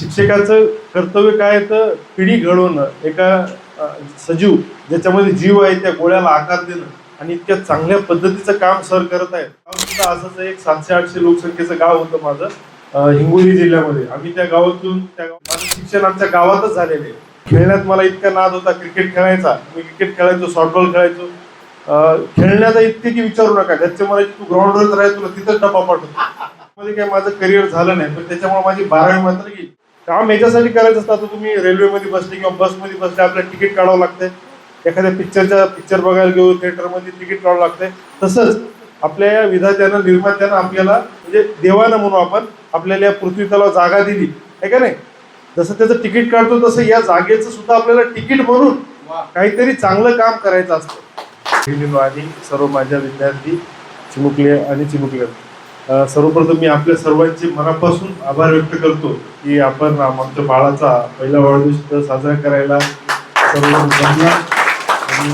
शिक्षकाचं कर्तव्य काय तर पिढी घडवणं एका सजीव ज्याच्यामध्ये जीव आहे त्या गोळ्याला आकार देणं आणि इतक्या चांगल्या पद्धतीचं काम सर करत आहेत. असंच एक सातशे आठशे लोकसंख्येचं गाव होतं माझं हिंगोली जिल्ह्यामध्ये. आम्ही त्या गावातून त्या माझं शिक्षण आमच्या गावातच झालेलं आहे. खेळण्यात मला इतका नाद होता क्रिकेट खेळायचा. मी क्रिकेट खेळायचो सॉफ्टबॉल खेळायचो. खेळण्याचा इतके की विचारू नका घरचे म्हणायचे तू ग्राउंडवरच राहाय तुला तिथंच डबा पाठवतो. मध्ये काय माझं करिअर झालं नाही पण त्याच्यामुळे माझी बारावी मात्र गेली. काम याच्यासाठी करायचं असतं आता तुम्ही रेल्वेमध्ये बसले किंवा बसमध्ये बसले आपल्याला तिकीट काढावं लागतंय. एखाद्या पिक्चरच्या पिक्चर बघायला घेऊ थिएटरमध्ये तिकीट काढावं लागतंय. तसंच आपल्या या विधात्यानं निर्मात्यानं आपल्याला म्हणजे देवानं म्हणू आपण आपल्याला या पृथ्वीतला जागा दिली. आहे का नाही? जसं त्याचं तिकीट काढतो तसं या जागेचं सुद्धा आपल्याला तिकीट म्हणून काहीतरी चांगलं काम करायचं असतं. आणि सर्व माझ्या विद्यार्थी चिमुकले आणि चिमुकले. सर्वप्रथम मी आपल्या सर्वांचे मनापासून आभार व्यक्त करतो की आपण आमच्या बाळाचा पहिला वाढदिवस साजरा करायला सर्व जमला. आणि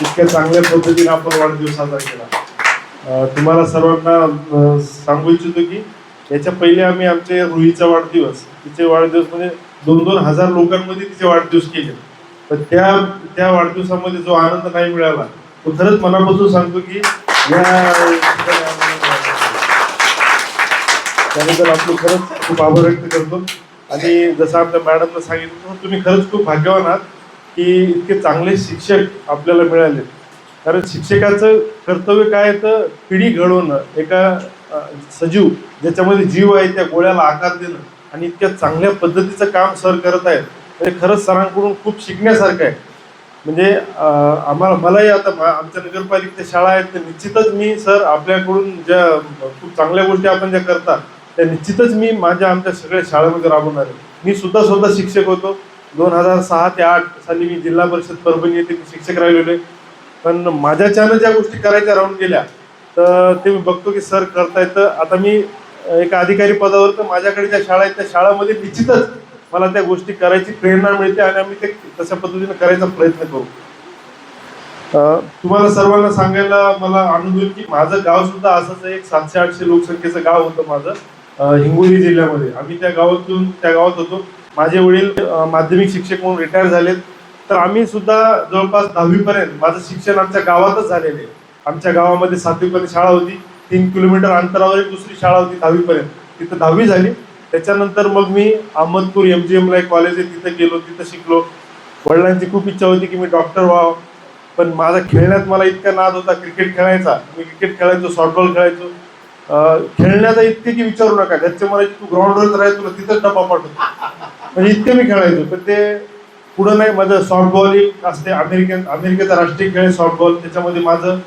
इतक्या चांगल्या पद्धतीने आपण वाढदिवस साजरा केला. तुम्हाला सर्वांना सांगू इच्छितो की याच्या पहिले आम्ही आमचे रुहीचा वाढदिवस तिचे वाढदिवस म्हणजे दोन दोन हजार लोकांमध्ये तिचे वाढदिवस केले. पण त्या त्या वाढदिवसामध्ये जो आनंद नाही मिळाला तो खरंच मनापासून सांगतो की या त्याबद्दल आपलं खरंच खूप आभार व्यक्त करतो. आणि जसं आपल्या मॅडमला सांगितलं तुम्ही खरंच खूप भाग्यवान आहात की इतके चांगले शिक्षक आपल्याला मिळाले. कारण शिक्षकाचं कर्तव्य काय तर पिढी घडवणं एका सजीव ज्याच्यामध्ये जीव आहे त्या गोळ्याला आकार देणं आणि इतक्या चांगल्या पद्धतीचं काम सर करत आहेत. म्हणजे खरंच सरांकडून खूप शिकण्यासारखं आहे. म्हणजे आम्हाला मलाही आता आमच्या नगरपालिकेच्या शाळा आहेत तर निश्चितच मी सर आपल्याकडून ज्या खूप चांगल्या गोष्टी आपण ज्या करतात त्या निश्चितच मी माझ्या आमच्या सगळ्या शाळेमध्ये राबवणार आहे. मी सुद्धा स्वतः शिक्षक होतो. दोन हजार सहा ते आठ साली मी जिल्हा परिषद परभणी येथे शिक्षक राहिलेलो आहे. पण माझ्याच्यानं ज्या गोष्टी करायच्या राहून गेल्या तर ते मी बघतो की सर करतायत. तर आता मी एका अधिकारी पदावर तर माझ्याकडे ज्या शाळा आहेत त्या शाळामध्ये निश्चितच मला त्या गोष्टी करायची प्रेरणा मिळते आणि आम्ही ते तशा पद्धतीने करायचा प्रयत्न करू. तुम्हाला सर्वांना सांगायला मला आनंद होईल की माझं गाव सुद्धा असंच एक सातशे आठशे लोकसंख्येचं गाव होतं माझं. हिंगोली जिल्ह्यामध्ये. आम्ही त्या गावातून त्या गावात होतो. माझे वडील माध्यमिक शिक्षक म्हणून रिटायर झालेत. तर आम्ही सुद्धा जवळपास दहावीपर्यंत माझं शिक्षण आमच्या गावातच झालेलं आहे. आमच्या गावामध्ये सातवीपर्यंत शाळा होती. तीन किलोमीटर अंतरावर एक दुसरी शाळा होती दहावीपर्यंत. तिथं दहावी झाली. त्याच्यानंतर मग मी अहमदपूर एम जी एमला एक कॉलेज आहे. तिथं गेलो तिथं शिकलो. वडिलांची खूप इच्छा होती की मी डॉक्टर व्हावं. पण माझा खेळण्यात मला इतका नाद होता. क्रिकेट खेळायचा. मी क्रिकेट खेळायचो सॉफ्टबॉल खेळायचो. खेळण्याचा इतके की विचारू नका. घरचे म्हणायचे तू ग्राउंडवरच राहायचं तुला तिथंच डबा पाठवतो. म्हणजे इतके मी खेळायचो. पण ते पुढं नाही माझं सॉफ्टबॉल एक असते. अमेरिकन अमेरिकेचा राष्ट्रीय खेळ आहे सॉफ्टबॉल त्याच्यामध्ये माझं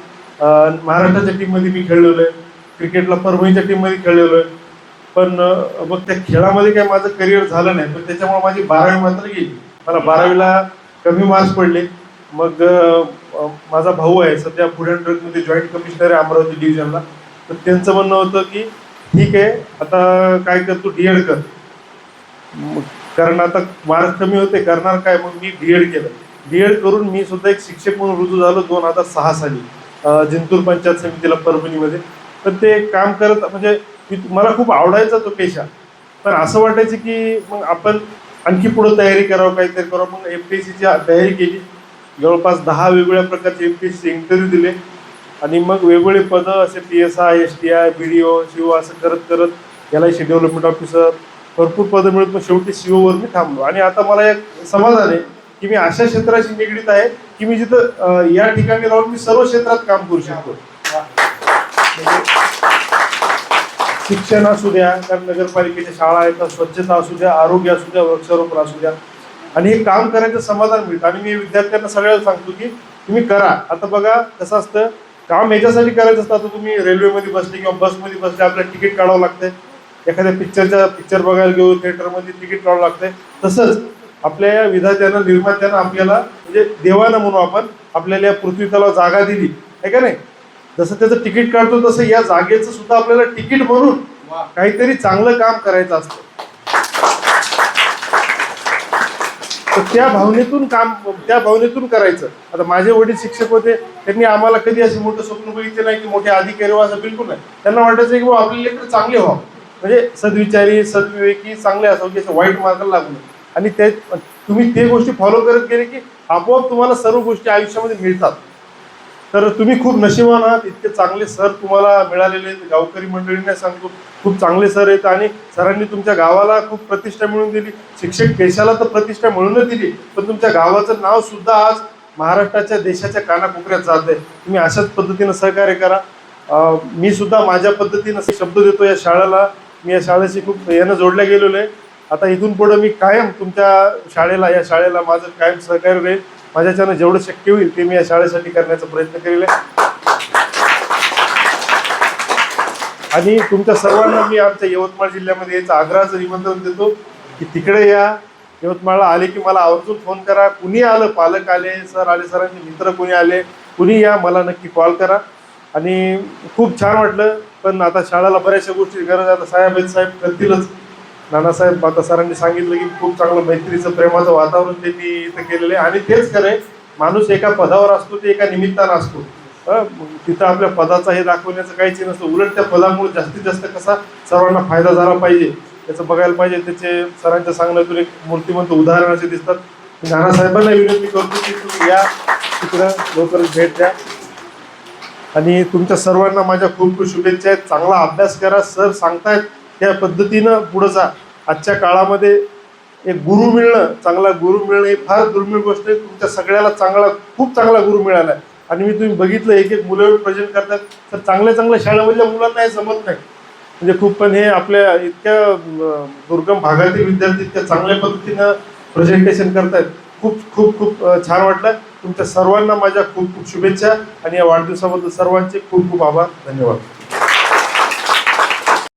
महाराष्ट्राच्या टीममध्ये मी खेळलेलो आहे. क्रिकेटला परभणीच्या टीममध्ये खेळलेलो आहे. पण मग त्या खेळामध्ये काय माझं करिअर झालं नाही. पण त्याच्यामुळे माझी बारावी मात्र गेली. मला बारावीला कमी मार्क्स पडले. मग माझा भाऊ आहे. सध्या फूड अँड ड्रगमध्ये जॉईंट कमिशनर आहे अमरावती डिव्हिजनला तर त्यांचं म्हणणं होतं की ठीक आहे आता काय कर तू डी एड कर. मग कारण आता मार्क कमी होते करणार काय? मग मी डी एड केलं. डी एड करून मी सुद्धा एक शिक्षक म्हणून रुजू झालो दोन हजार सहा साली जिंतूर पंचायत समितीला परभणीमध्ये. तर ते काम करत म्हणजे मला खूप आवडायचा तो पेशा. पण असं वाटायचं की मग आपण आणखी पुढं तयारी करावं काहीतरी करावं. मग एम पी एस सीची तयारी केली. जवळपास दहा वेगवेगळ्या प्रकारचे M P S C interview दिले. आणि मग वेगवेगळे पदं असे P S I S T I B D O C O असं करत करत L I C development officer भरपूर पदं मिळत मग शेवटी सी ओवर मी थांबलो. आणि आता मला एक समाधान आहे की मी अशा क्षेत्राशी निगडीत आहे की मी जिथं या ठिकाणी राहून मी सर्व क्षेत्रात काम करू शकतो. म्हणजे शिक्षण असू द्या कारण नगरपालिकेच्या शाळा आहेत स्वच्छता असू द्या आरोग्य असू द्या वृक्षारोपण असू द्या. आणि हे काम करायचं समाधान मिळतं. आणि मी विद्यार्थ्यांना सगळ्यांना सांगतो की तुम्ही करा. आता बघा कसं असतं काम याच्यासाठी करायचं असतं आता तुम्ही रेल्वेमध्ये बसले किंवा बसमध्ये बसले आपल्याला तिकीट काढावं लागतंय. एखाद्या पिक्चरच्या पिक्चर बघायला घेऊ थिएटरमध्ये तिकीट काढावं लागतंय. तसंच आपल्या या विधात्यानं निर्मात्यानं आपल्याला म्हणजे देवानं म्हणू आपण आपल्याला या पृथ्वी तलावर जागा दिली. आहे का नाही? जसं त्याचं तिकीट काढतो तसं या जागेचं सुद्धा आपल्याला तिकीट म्हणून काहीतरी चांगलं काम करायचं असतं. तर त्या भावनेतून काम त्या भावनेतून करायचं. आता माझे वडील शिक्षक होते त्यांनी आम्हाला कधी असे मोठं स्वप्न बघितले नाही की मोठे अधिकारी व्हा असं बिलकुल नाही. त्यांना वाटायचं की बाबा आपले लेकर चांगले व्हावं. म्हणजे सद्विचारी सद्विवेकी चांगले असावं की असं वाईट मार्गाला लागू नये. आणि ते तुम्ही ते गोष्टी फॉलो करत गेले की आपोआप तुम्हाला सर्व गोष्टी आयुष्यामध्ये मिळतात. तर तुम्ही खूप नशिबान आहात इतके चांगले सर तुम्हाला मिळालेले आहेत. गावकरी मंडळींना सांगतो खूप चांगले सर आहेत आणि सरांनी तुमच्या गावाला खूप प्रतिष्ठा मिळून दिली. शिक्षक पेशाला तर प्रतिष्ठा मिळूनच दिली पण तुमच्या गावाचं नाव सुद्धा आज महाराष्ट्राच्या देशाच्या कानाकोपऱ्यात जात आहे तुम्ही अशाच पद्धतीनं सहकार्य करा. मी सुद्धा माझ्या पद्धतीनं शब्द देतो या शाळेला. मी या शाळेशी खूप यानं जोडल्या गेलेलो आहे. आता इथून पुढे मी कायम तुमच्या शाळेला या शाळेला माझं कायम सहकार्य राहील. माझ्याच्यानं जेवढं शक्य होईल ते मी या शाळेसाठी करण्याचा प्रयत्न करेल. आणि तुमच्या सर्वांना मी आमच्या यवतमाळ जिल्ह्यामध्ये याचा आग्रहाचं निमंत्रण देतो की तिकडे या. यवतमाळला आले की मला आवर्जून फोन करा. कुणी आलं? पालक आले सर आले सरांचे मित्र कुणी आले? कुणी या? मला नक्की कॉल करा. आणि खूप छान वाटलं. पण आता शाळेला बऱ्याचशा गोष्टी गरज आता साहेब साहेब करतीलच. नानासाहेब आता सरांनी सांगितलं की खूप चांगलं मैत्रीचं प्रेमाचं वातावरण त्यांनी इथं केलेलं आहे. आणि तेच खरं आहे माणूस एका पदावर असतो ते एका निमित्तानं असतो. तिथं आपल्या पदाचा हे दाखवण्याचं काहीच नसतं. उलट त्या पदामुळे जास्तीत जास्त कसा सर्वांना फायदा झाला पाहिजे त्याचं बघायला पाहिजे. त्याचे सरांच्या सांगण्यातून एक मूर्तिमंत उदाहरण असे दिसतात. नानासाहेबांना विनंती करतो की तुम्ही या तिकडं लवकरच भेट द्या. आणि तुमच्या सर्वांना माझ्या खूप खूप शुभेच्छा आहेत. चांगला अभ्यास करा. सर सांगतायत त्या पद्धतीनं पुढं जा आजच्या काळामध्ये एक गुरु मिळणं चांगला गुरु मिळणं ही फार दुर्मिळ गोष्ट आहे. तुमच्या सगळ्याला चांगला खूप चांगला गुरु मिळाला आहे. आणि मी तुम्ही बघितलं एक एक मुलं प्रेझेंट करतात. तर चांगल्या चांगल्या शाळेमधल्या मुलांना हे जमत नाही. म्हणजे खूप पण हे आपल्या इतक्या दुर्गम भागातील विद्यार्थी इतक्या चांगल्या पद्धतीनं प्रेझेंटेशन करतायत. खूप खूप खूप छान वाटलं. तुमच्या सर्वांना माझ्या खूप खूप शुभेच्छा. आणि या वाढदिवसाबद्दल सर्वांचे खूप खूप आभार. धन्यवाद.